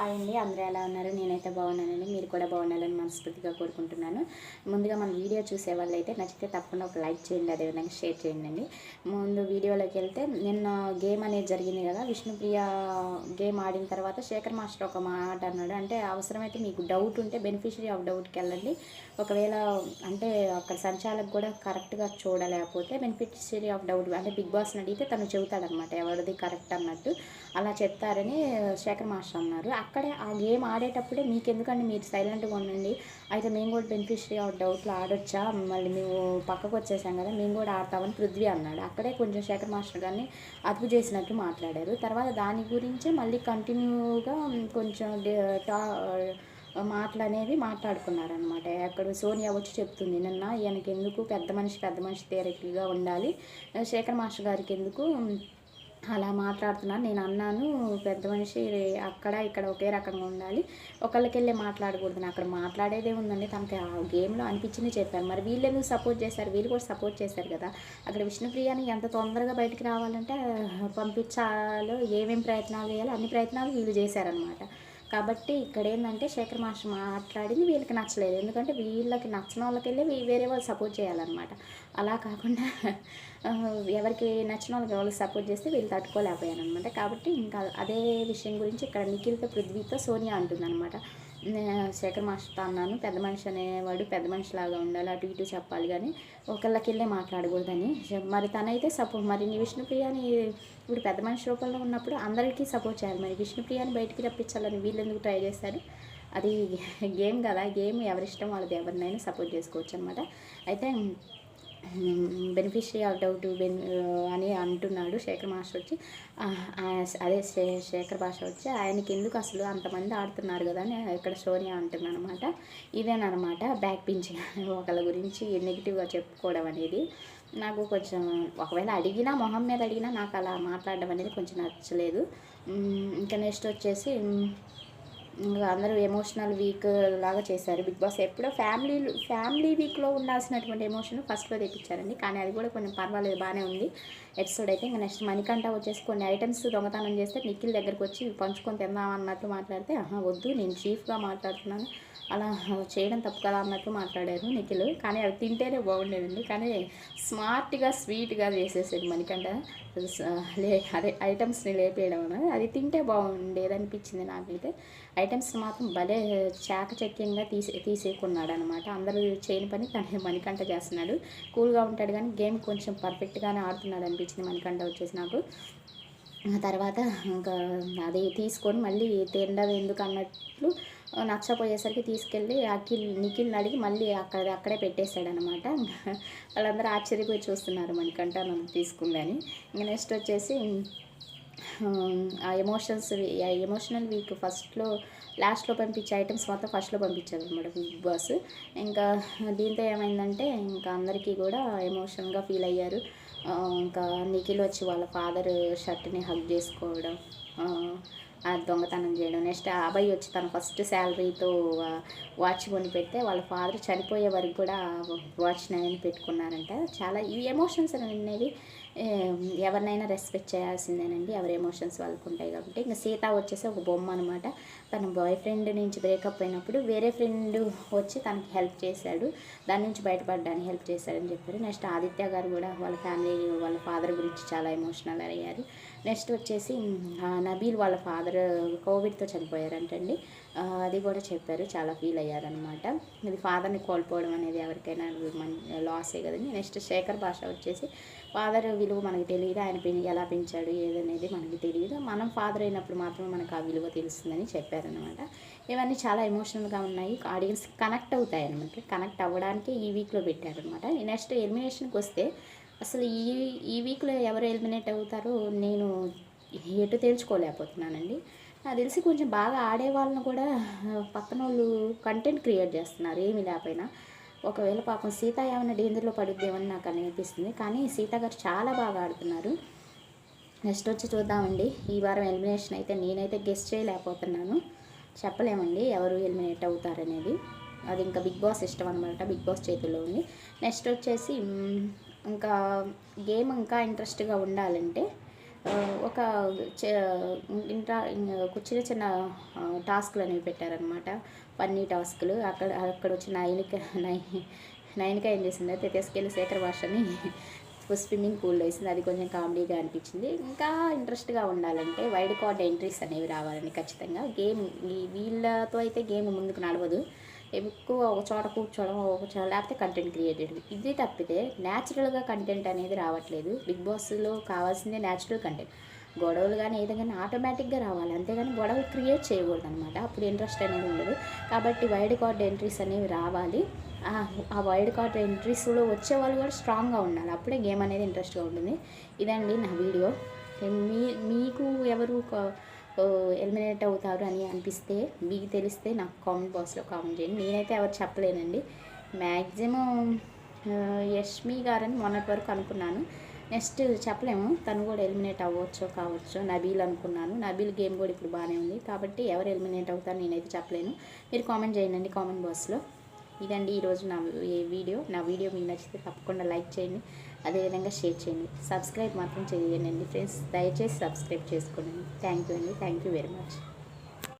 Hi అండి. అందరూ ఎలా ఉన్నారు? నేనైతే బాగున్నానండి. మీరు కూడా బాగుండాలని మనస్ఫూర్తిగా కోరుకుంటున్నాను. ముందుగా మన వీడియో చూసే వాళ్ళైతే నచ్చితే తప్పకుండా ఒక లైక్ చేయండి అదేవిధంగా షేర్ చేయండి అండి ముందు వీడియోలోకి వెళ్తే నిన్న గేమ్ అనేది జరిగింది కదా విష్ణుప్రియ గేమ్ ఆడిన తర్వాత శేఖర్ మాస్టర్ ఒక మాట అన్నాడు. అంటే అవసరమైతే మీకు డౌట్ ఉంటే బెనిఫిషరీ ఆఫ్ డౌట్కి వెళ్ళండి. ఒకవేళ అంటే అక్కడ సంచాలకు కూడా కరెక్ట్గా చూడలేకపోతే బెనిఫిషరీ ఆఫ్ డౌట్ అంటే బిగ్ బాస్ని అడిగితే తను చెబుతాడనమాట ఎవరిది కరెక్ట్ అన్నట్టు. అలా చెప్తారని శేఖర్ మాస్టర్ అన్నారు. అక్కడే ఆ గేమ్ ఆడేటప్పుడే మీకు ఎందుకంటే మీరు సైలెంట్గా ఉండండి? అయితే మేము కూడా బెనిఫిషరీ ఆఫ్ డౌట్లో ఆడొచ్చా? మళ్ళీ మేము పక్కకు వచ్చేసాం కదా మేము కూడా ఆడతామని పృథ్వీ అన్నాడు. అక్కడే కొంచెం శేఖర్ మాస్టర్ గారిని అదుపు చేసినట్టు మాట్లాడారు. తర్వాత దాని గురించే మళ్ళీ కంటిన్యూగా కొంచెం టా మాటలు అనేవి మాట్లాడుకున్నారనమాట అక్కడ సోనియా వచ్చి చెప్తుంది నిన్న ఈయనకి ఎందుకు పెద్ద మనిషి పెద్ద మనిషి తేరికగా ఉండాలి? శేఖర్ మాస్టర్ గారికి ఎందుకు అలా మాట్లాడుతున్నాను నేను అన్నాను పెద్ద మనిషి అక్కడ ఇక్కడ ఒకే రకంగా ఉండాలి. ఒకళ్ళకి వెళ్ళి మాట్లాడకూడదు అక్కడ మాట్లాడేదే ఉందండి. తనకి ఆ గేమ్లో అనిపించింది చెప్పారు. మరి వీళ్ళు ఎందుకు సపోర్ట్ చేశారు? వీళ్ళు కూడా సపోర్ట్ చేశారు కదా. అక్కడ విష్ణుప్రియాని ఎంత తొందరగా బయటికి రావాలంటే పంపించాలో ఏమేమి ప్రయత్నాలు చేయాలో అన్ని ప్రయత్నాలు వీళ్ళు చేశారనమాట కాబట్టి ఇక్కడ ఏంటంటే శేఖర్ మాస్టర్ మాట్లాడింది వీళ్ళకి నచ్చలేదు. ఎందుకంటే వీళ్ళకి నచ్చిన వాళ్ళకెళ్ళి వేరే వాళ్ళు సపోర్ట్ చేయాలన్నమాట. అలా కాకుండా ఎవరికి నచ్చిన వాళ్ళకి ఎవరికి సపోర్ట్ చేస్తే వీళ్ళు తట్టుకోలేకపోయాను అనమాట కాబట్టి ఇంకా అదే విషయం గురించి ఇక్కడ నిఖిల్తో పృథ్వీతో సోనియా అంటుందన్నమాట. శేఖర్ మాస్టర్తో అన్నాను పెద్ద మనిషి అనేవాడు పెద్ద మనిషిలాగా ఉండాలి అటు ఇటు చెప్పాలి కానీ ఒకళ్ళకెళ్ళే మాట్లాడకూడదని. మరి తనైతే సపోర్ట్ మరి నీ విష్ణుప్రియాని ఇప్పుడు పెద్ద మనిషి రూపంలో ఉన్నప్పుడు అందరికీ సపోర్ట్ చేయాలి. మరి విష్ణుప్రియాని బయటికి రప్పించాలని వీళ్ళు ఎందుకు ట్రై చేస్తారు? అది గేమ్ కదా గేమ్ ఎవరిష్టం వాళ్ళది ఎవరినైనా సపోర్ట్ చేసుకోవచ్చు అనమాట అయితే బెనిఫిషరీ ఆఫ్ డౌట్ బెన్ అని అంటున్నాడు. శేఖర్ మాస్టర్ వచ్చి అదే శే- శేఖర్ భాష వచ్చి ఆయనకి ఎందుకు అసలు అంతమంది ఆడుతున్నారు కదా అని ఇక్కడ సోనియా అంటున్నాను అనమాట ఇదేనమాట బ్యాక్ పించింగ్ ఒకళ్ళ గురించి నెగిటివ్గా చెప్పుకోవడం అనేది. నాకు కొంచెం ఒకవేళ అడిగినా మొహం మీద అడిగినా నాకు అలా మాట్లాడడం అనేది కొంచెం నచ్చలేదు. ఇంకా నెక్స్ట్ వచ్చేసి అందరూ ఎమోషనల్ వీక్ లాగా చేశారు. బిగ్ బాస్ ఎప్పుడో ఫ్యామిలీ ఫ్యామిలీ వీక్లో ఉండాల్సినటువంటి ఎమోషన్ ఫస్ట్లో తెప్పించారండి. కానీ అది కూడా కొంచెం పర్వాలేదు బాగానే ఉంది. ఎపిసోడ్ అయితే ఇంకా నెక్స్ట్ మణికంఠ వచ్చేసి కొన్ని ఐటమ్స్ దొంగతనం చేస్తే నిఖిల్ దగ్గరికి వచ్చి పంచుకొని తిందాం అన్నట్టు మాట్లాడితే ఆహా వద్దు నేను చీఫ్గా మాట్లాడుతున్నాను. అలా చేయడం తప్పు కదా అన్నట్టు మాట్లాడారు నిఖిల్. కానీ అవి తింటేనే బాగుండేదండి. కానీ స్మార్ట్గా స్వీట్గా చేసేసాడు మణికంఠ. లే అదే ఐటమ్స్ని లేపేయడం అది తింటే బాగుండేది అనిపించింది నాకైతే. ఐటమ్స్ మాత్రం భలే చాకచక్యంగా తీసే తీసేకున్నాడు అనమాట అందరూ చేయని పని తనే మణికంఠ చేస్తున్నాడు. కూల్గా ఉంటాడు కానీ గేమ్ కొంచెం పర్ఫెక్ట్గానే ఆడుతున్నాడు చూపించింది మణికంఠ వచ్చేసి నాకు. ఆ తర్వాత ఇంకా అది తీసుకొని మళ్ళీ తినడం ఎందుకు అన్నట్లు నచ్చపోయేసరికి తీసుకెళ్ళి అఖిల్ నిఖిల్ని అడిగి మళ్ళీ అక్కడ అక్కడే పెట్టేశాడనమాట వాళ్ళందరూ ఆశ్చర్యపోయి చూస్తున్నారు మనకంట నన్ను తీసుకుందని ఇంకా నెక్స్ట్ వచ్చేసి ఆ ఎమోషన్స్ ఆ ఎమోషనల్ వీక్ ఫస్ట్లో లాస్ట్లో పంపించే ఐటమ్స్ మాత్రం ఫస్ట్లో పంపించారు అనమాట బిగ్ బాస్. ఇంకా దీంతో ఏమైందంటే ఇంకా అందరికీ కూడా ఎమోషన్గా ఫీల్ అయ్యారు. ఇంకా నిఖిల్ వచ్చి వాళ్ళ ఫాదర్ షర్ట్ని హగ్ చేసుకోవడం ఆ, దొంగతనం చేయడం. నెక్స్ట్ అబ్బాయి వచ్చి తన ఫస్ట్ శాలరీతో వాచ్ కొని పెడితే వాళ్ళ ఫాదర్ చనిపోయే వరకు కూడా వాచ్ నైన్ పెట్టుకున్నారంట. చాలా ఈ ఎమోషన్స్ అనేవి ఎవరినైనా రెస్పెక్ట్ చేయాల్సిందేనండి. ఎవరి ఎమోషన్స్ వాళ్ళకు ఉంటాయి కాబట్టి. ఇంకా సీత వచ్చేసి ఒక బొమ్మ అనమాట తన బాయ్ ఫ్రెండ్ నుంచి బ్రేకప్ అయినప్పుడు వేరే ఫ్రెండ్ వచ్చి తనకి హెల్ప్ చేశాడు. దాని నుంచి బయటపడడానికి హెల్ప్ చేశాడని చెప్పారు. నెక్స్ట్ ఆదిత్య గారు కూడా వాళ్ళ ఫ్యామిలీ వాళ్ళ ఫాదర్ గురించి చాలా ఎమోషనల్ అయ్యారు. నెక్స్ట్ వచ్చేసి నబీల్ వాళ్ళ ఫాదర్ కోవిడ్తో చనిపోయారంటండి. అది కూడా చెప్పారు. చాలా ఫీల్ అయ్యారనమాట ఇది ఫాదర్ని కోల్పోవడం అనేది ఎవరికైనా లాసే కదండి. నెక్స్ట్ శేఖర్ భాష వచ్చేసి ఫాదర్ విలువ మనకి తెలియదు? ఆయన ఎలా పెంచాడు? ఏదనేది మనకి తెలియదు. మనం ఫాదర్ అయినప్పుడు మాత్రమే మనకు ఆ విలువ తెలుస్తుందని చెప్పారనమాట ఇవన్నీ చాలా ఎమోషనల్గా ఉన్నాయి. ఆడియన్స్ కనెక్ట్ అవుతాయి అనమాట కనెక్ట్ అవ్వడానికి ఈ వీక్లో పెట్టారనమాట నెక్స్ట్ ఎలిమినేషన్కి వస్తే అసలు ఈ ఈ వీక్లో ఎవరు ఎలిమినేట్ అవుతారో నేను ఎటు తేల్చుకోలేకపోతున్నానండి నాకు తెలిసి కొంచెం బాగా ఆడే వాళ్ళని కూడా పక్కన వాళ్ళు కంటెంట్ క్రియేట్ చేస్తున్నారు. ఏమీ లేకపోయినా. ఒకవేళ పాపం సీత ఏమైనా డేంజర్లో పడుద్దేమని నాకు అనిపిస్తుంది. కానీ సీత గారు చాలా బాగా ఆడుతున్నారు. నెక్స్ట్ వచ్చి చూద్దామండి. ఈ వారం ఎలిమినేషన్ అయితే నేనైతే గెస్ట్ చేయలేకపోతున్నాను. చెప్పలేమండి ఎవరు ఎలిమినేట్ అవుతారనేది. అది ఇంకా బిగ్ బాస్ ఇష్టం అనమాట బిగ్ బాస్ చేతుల్లో ఉంది. నెక్స్ట్ వచ్చేసి ఇంకా గేమ్ ఇంకా ఇంట్రెస్ట్గా ఉండాలంటే ఒక చ- ఇంట్రా చిన్న చిన్న టాస్క్లు అనేవి పెట్టారనమాట పన్నీ టాస్క్లు. అక్కడ అక్కడ వచ్చిన నైనిక నై నైనిక ఏం చేసింది అయితే తీసుకెళ్ళి శేఖర్ భాషని స్విమ్మింగ్ పూల్లో వేసింది. అది కొంచెం కామెడీగా అనిపించింది. ఇంకా ఇంట్రెస్ట్గా ఉండాలంటే వైడ్ కార్డ్ ఎంట్రీస్ అనేవి రావాలని ఖచ్చితంగా. గేమ్ వీళ్ళతో అయితే గేమ్ ముందుకు నడవదు. ఎక్కువ ఒక చోట కూర్చోవడం ఒక చోట లేకపోతే కంటెంట్ క్రియేటెడ్ ఇది తప్పితే న్యాచురల్గా కంటెంట్ అనేది రావట్లేదు. బిగ్ బాస్లో కావాల్సిందే న్యాచురల్ కంటెంట్ గొడవలు కానీ ఏదైనా ఆటోమేటిక్గా రావాలి. అంతేగాని గొడవలు క్రియేట్ చేయకూడదు అనమాట అప్పుడు ఇంట్రెస్ట్ అనేది ఉండదు. కాబట్టి వైడ్ కార్డ్ ఎంట్రీస్ అనేవి రావాలి. ఆ- ఆ వైడ్ కార్డ్ ఎంట్రీస్లో వచ్చే వాళ్ళు కూడా స్ట్రాంగ్గా ఉండాలి. అప్పుడే గేమ్ అనేది ఇంట్రెస్ట్గా ఉంటుంది. ఇదండి నా వీడియో మీ మీకు ఎవరు ఎలిమినేట్ అవుతారు అని అనిపిస్తే మీకు తెలిస్తే నాకు కామెంట్ బాక్స్లో కామెంట్ చేయండి. నేనైతే ఎవరు చెప్పలేనండి. మ్యాక్సిమం యష్మి గారని మొన్నటి వరకు అనుకున్నాను. నెక్స్ట్ చెప్పలేము. తను కూడా ఎలిమినేట్ అవ్వచ్చో కావచ్చు నబీల్ అనుకున్నాను. నబీల్ గేమ్ కూడా ఇప్పుడు బాగానే ఉంది. కాబట్టి ఎవరు ఎలిమినేట్ అవుతారో నేనైతే చెప్పలేను. మీరు కామెంట్ చేయండి కామెంట్ బాక్స్లో. ఇదండి ఈరోజు నా ఈ వీడియో. నా వీడియో మీకు నచ్చితే తప్పకుండా లైక్ చేయండి. అదేవిధంగా షేర్ చేయండి. సబ్స్క్రైబ్ మాత్రం చేయండి ఫ్రెండ్స్. దయచేసి సబ్స్క్రైబ్ చేసుకోండి. థ్యాంక్ యూ అండి. Thank you very much.